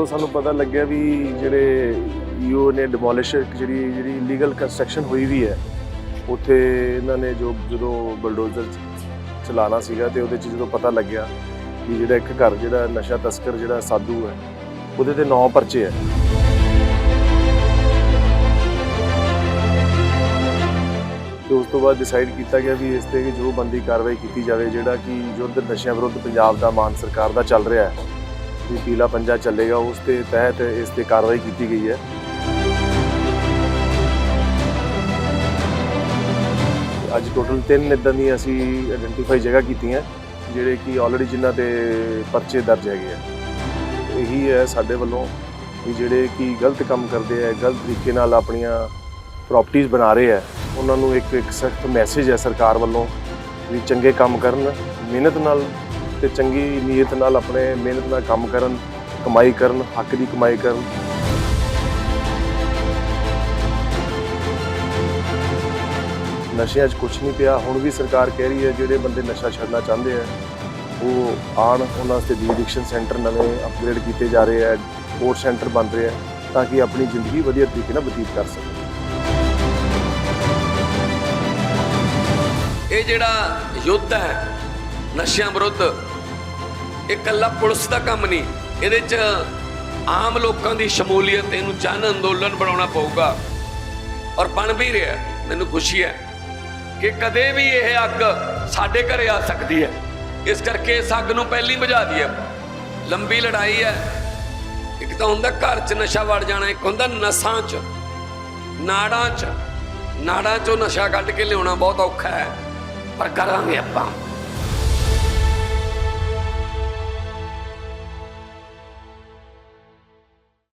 ਜਦੋਂ ਸਾਨੂੰ ਪਤਾ ਲੱਗਿਆ ਵੀ ਜਿਹੜੇ ਯੂ ਨੇ ਡਿਮੋਲਿਸ਼ ਜਿਹੜੀ ਜਿਹੜੀ ਇਲੀਗਲ ਕੰਸਟਰਕਸ਼ਨ ਹੋਈ ਵੀ ਹੈ, ਉੱਥੇ ਇਹਨਾਂ ਨੇ ਜੋ, ਜਦੋਂ ਬਲਡੋਜ਼ਰ ਚਲਾਣਾ ਸੀਗਾ ਤੇ ਉਹਦੇ ਚ ਜਦੋਂ ਪਤਾ ਲੱਗਿਆ ਕਿ ਜਿਹੜਾ ਇੱਕ ਘਰ, ਜਿਹੜਾ ਨਸ਼ਾ ਤਸਕਰ, ਜਿਹੜਾ ਸਾਧੂ ਹੈ, ਉਹਦੇ ਤੇ ਨੌ ਪਰਚੇ ਹੈ। ਤੇ ਉਸ ਤੋਂ ਬਾਅਦ ਡਿਸਾਈਡ ਕੀਤਾ ਗਿਆ ਵੀ ਇਸ ਤੇ ਜੋ ਬੰਦੀ ਕਾਰਵਾਈ ਕੀਤੀ ਜਾਵੇ, ਜਿਹੜਾ ਕਿ ਯੁੱਧ ਨਸ਼ਿਆਂ ਵਿਰੁੱਧ ਪੰਜਾਬ ਦਾ ਮਾਨ ਸਰਕਾਰ ਦਾ ਚੱਲ ਰਿਹਾ ਹੈ ਵੀ ਪੀਲਾ ਪੰਜਾ ਚੱਲੇਗਾ, ਉਸ ਦੇ ਤਹਿਤ ਇਸ ਤੇ ਕਾਰਵਾਈ ਕੀਤੀ ਗਈ ਹੈ। ਅੱਜ ਟੋਟਲ ਤਿੰਨ ਇਦਾਂ ਦੀਆਂ ਅਸੀਂ ਆਇਡੈਂਟੀਫਾਈ ਜਗ੍ਹਾ ਕੀਤੀਆਂ, ਜਿਹੜੇ ਕਿ ਆਲਰੇਡੀ ਜਿਨ੍ਹਾਂ ਤੇ ਪਰਚੇ ਦਰਜ ਹੈਗੇ ਆ। ਇਹੀ ਹੈ ਸਾਡੇ ਵੱਲੋਂ ਵੀ ਜਿਹੜੇ ਕਿ ਗਲਤ ਕੰਮ ਕਰਦੇ ਆ, ਗਲਤ ਤਰੀਕੇ ਨਾਲ ਆਪਣੀਆਂ ਪ੍ਰਾਪਰਟੀਆਂ ਬਣਾ ਰਹੇ ਆ, ਉਹਨਾਂ ਨੂੰ ਇੱਕ ਇੱਕ ਸਖਤ ਮੈਸੇਜ ਹੈ ਸਰਕਾਰ ਵੱਲੋਂ ਵੀ ਚੰਗੇ ਕੰਮ ਕਰਨ, ਮਿਹਨਤ ਨਾਲ ਤੇ ਚੰਗੀ ਨੀਅਤ ਨਾਲ ਆਪਣੇ ਮਿਹਨਤ ਨਾਲ ਕੰਮ ਕਰਨ, ਕਮਾਈ ਕਰਨ, ਹੱਕ ਦੀ ਕਮਾਈ ਕਰਨ। ਨਸ਼ਿਆਂ 'ਚ ਕੁਝ ਨਹੀਂ ਪਿਆ। ਹੁਣ ਵੀ ਸਰਕਾਰ ਕਹਿ ਰਹੀ ਹੈ, ਜਿਹੜੇ ਬੰਦੇ ਨਸ਼ਾ ਛੱਡਣਾ ਚਾਹੁੰਦੇ ਆ, ਉਹ ਆਣ ਉਹਨਾਂ ਵਾਸਤੇ ਡੀ ਐਡਿਕਸ਼ਨ ਸੈਂਟਰ ਨਵੇਂ ਅਪਗ੍ਰੇਡ ਕੀਤੇ ਜਾ ਰਹੇ ਆ ਕੋਰਟ ਸੈਂਟਰ ਬਣ ਰਹੇ ਆ, ਤਾਂ ਕਿ ਆਪਣੀ ਜ਼ਿੰਦਗੀ ਵਧੀਆ ਤਰੀਕੇ ਨਾਲ ਬਤੀਤ ਕਰ ਸਕਣ। ਇਹ ਜਿਹੜਾ ਯੁੱਧ ਹੈ, ਨਸ਼ਿਆਂ ਵਿਰੁੱਧ ਇਹ ਇਕੱਲਾ ਪੁਲਿਸ ਦਾ ਕੰਮ ਨਹੀਂ। ਇਹਦੇ 'ਚ ਆਮ ਲੋਕਾਂ ਦੀ ਸ਼ਮੂਲੀਅਤ, ਇਹਨੂੰ ਜਨ ਅੰਦੋਲਨ ਬਣਾਉਣਾ ਪਊਗਾ। ਔਰ ਬਣ ਵੀ ਰਿਹਾ, ਮੈਨੂੰ ਖੁਸ਼ੀ ਹੈ ਕਿ ਕਦੇ ਵੀ ਇਹ ਅੱਗ ਸਾਡੇ ਘਰੇ ਆ ਸਕਦੀ ਹੈ। ਇਸ ਕਰਕੇ ਇਸ ਅੱਗ ਨੂੰ ਪਹਿਲੀ ਬੁਝਾ ਦਈਏ ਲੰਬੀ ਲੜਾਈ ਹੈ। ਇੱਕ ਤਾਂ ਹੁੰਦਾ ਘਰ 'ਚ ਨਸ਼ਾ ਵੜ ਜਾਣਾ, ਇੱਕ ਹੁੰਦਾ ਨਸਾਂ 'ਚ, ਨਾੜਾਂ 'ਚ। ਨਾੜਾਂ 'ਚੋਂ ਨਸ਼ਾ ਕੱਢ ਕੇ ਲਿਆਉਣਾ ਬਹੁਤ ਔਖਾ ਹੈ, ਪਰ ਕਰਾਂਗੇ ਆਪਾਂ।